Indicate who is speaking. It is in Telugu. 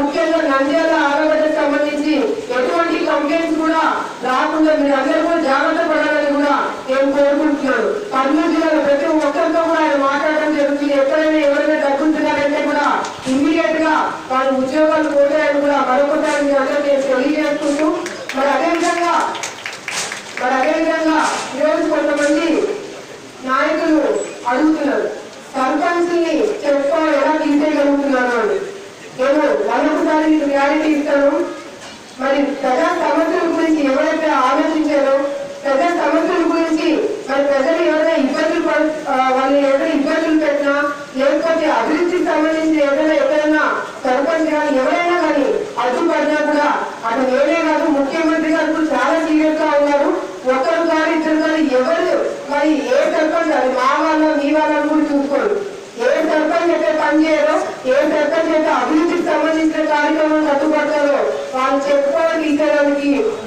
Speaker 1: ముఖ్యంగా నంద్యాల ఆరోగ్యకు సంబంధించి ఎటువంటి కంప్లైంట్స్ కూడా రాకుండా మీరు అందరూ కూడా జాగ్రత్త పడాలని కూడా నేను కోరుకుంటున్నాను. కర్నూలు జిల్లాలో ప్రతి ఒక్కరితో కూడా ఆయన మాట్లాడడం జరుగుతుంది. ఎక్కడైనా ఎవరైనా డబ్బుంటున్నారంటే కూడా ఇమ్మీడియట్గా వాళ్ళ ఉద్యోగాలు పోతాయని కూడా మరొకసారి మీ అందరూ నేను తెలియజేసుకుంటూ మరి అదేవిధంగా మరి అదేవిధంగా ఈరోజు కొంతమంది నాయకులు అడుగుతున్నారు. మరొకసారి మీకు రియాలిటీ ఇస్తాను. మరి ప్రజా సమస్యల గురించి ఎవరైతే ఆలోచించారో ప్రజా సమస్యల గురించి మరి ప్రజలు ఎవరైనా ఇబ్బందులు వాళ్ళు ఎవరైనా ఇబ్బందులు పెట్టినా లేకపోతే అభివృద్ధికి సంబంధించి ఎవరైనా ఎవరైనా సర్పంచ్ కానీ ఎవరైనా కానీ అడ్డుపడినా కూడా అది నేనే కాదు ముఖ్యమంత్రి గారు చాలా సీరియస్గా ఉన్నారు. ఒకరు కానీ ఇద్దరు కానీ ఎవరు మరి ఏ సర్పంచ్ అది మా వాళ్ళ మీ వాళ్ళని కూడా చూసుకోరు ఏ సర్పంచ్ అయితే పనిచేయరో ఏ సర్పంచ్ అయితే అభివృద్ధికి